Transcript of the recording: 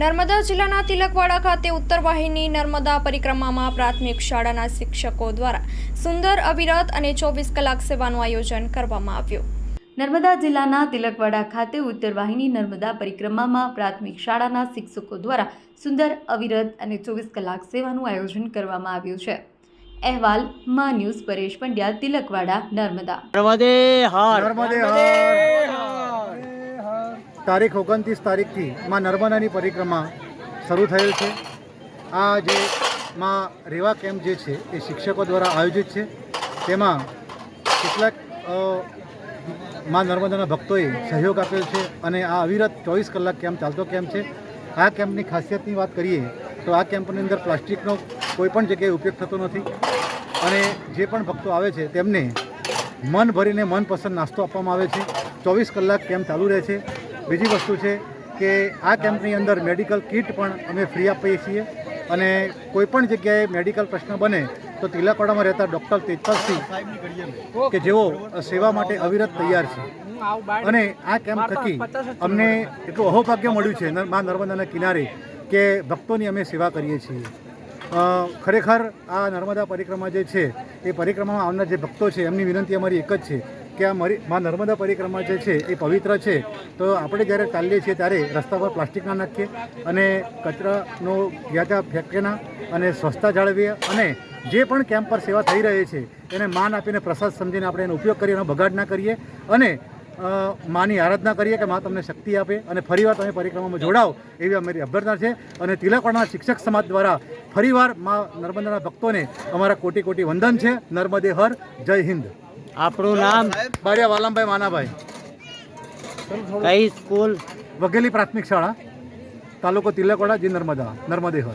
નર્મદા જિલ્લાના તિલકવાડા ખાતે ઉત્તર વાહિની નર્મદા પરિક્રમામાં પ્રાથમિક શાળાના શિક્ષકો દ્વારા સુંદર અવિરત અને ચોવીસ કલાક સેવાનું આયોજન કરવામાં આવ્યું. નર્મદા જિલ્લાના તિલકવાડા ખાતે ઉત્તર વાહિની નર્મદા પરિક્રમામાં પ્રાથમિક શાળાના શિક્ષકો દ્વારા સુંદર અવિરત અને ચોવીસ કલાક સેવાનું આયોજન કરવામાં આવ્યું છે. અહેવાલ મા ન્યૂઝ પરેશ પંડ્યા તિલકવાડા નર્મદા. નર્મદે હાર. નર્મદે હર. તારીખ ઓગણત્રીસ તારીખથી માં નર્મદાની પરિક્રમા શરૂ થયેલ છે. આ જે માં રેવા કેમ્પ જે છે, એ શિક્ષકો દ્વારા આયોજિત છે. તેમાં કેટલાકમાં નર્મદાના ભક્તોએ સહયોગ આપેલ છે અને આ અવિરત ચોવીસ કલાક કેમ્પ ચાલતો કેમ્પ છે. આ કેમ્પની ખાસિયતની વાત કરીએ, તો આ કેમ્પની અંદર પ્લાસ્ટિકનો કોઈ પણ જગ્યાએ ઉપયોગ થતો નથી અને જે પણ ભક્તો આવે છે, તેમને મન ભરીને મનપસંદ નાસ્તો આપવામાં આવે છે. ચોવીસ કલાક કેમ્પ ચાલુ રહે છે. બીજી વસ્તુ છે કે આ કેમ્પની અંદર મેડિકલ કિટ પણ અમે ફ્રી આપીએ છીએ અને કોઈ પણ જગ્યાએ મેડિકલ પ્રશ્ન બને તો તિલકવાડામાં રહેતા ડૉક્ટર તેજપાલસિંહ કે જેઓ સેવા માટે અવિરત તૈયાર છે. અને આ કેમ્પ થકી અમને એટલું અહોભાગ્ય મળ્યું છે મા નર્મદાના કિનારે કે ભક્તોની અમે સેવા કરીએ છીએ. ખરેખર આ નર્મદા પરિક્રમા જે છે, એ પરિક્રમામાં આવનાર જે ભક્તો છે, એમની વિનંતી અમારી એક જ છે કે આ મરી, માં નર્મદા પરિક્રમા જે છે, એ પવિત્ર છે, તો આપણે જ્યારે ચાલીએ છીએ ત્યારે રસ્તા પર પ્લાસ્ટિક ના નાખીએ અને કચરાનો જ્યાં ત્યાં ફેંકીએ ના અને સ્વચ્છતા જાળવીએ અને જે પણ કેમ્પ પર સેવા થઈ રહી છે, એને માન આપીને પ્રસાદ સમજીને આપણે એનો ઉપયોગ કરીએ એનો બગાડ ના કરીએ અને માની આરાધના કરીએ કે મા તમને શક્તિ આપે અને ફરીવાર તમે પરિક્રમામાં જોડાઓ એવી અમારી અભ્યર્થના છે અને તિલકવાડના શિક્ષક સમાજ દ્વારા ફરીવાર મા નર્મદાના ભક્તોને અમારા કોટી કોટી વંદન છે. નર્મદે હર, જય હિન્દ. આપણું નામ? બારિયા વાલમભાઈ માનાભાઈ કઈ સ્કૂલ? વઘેલી પ્રાથમિક શાળા તાલુકો તિલકવાડા જી નર્મદા નર્મદે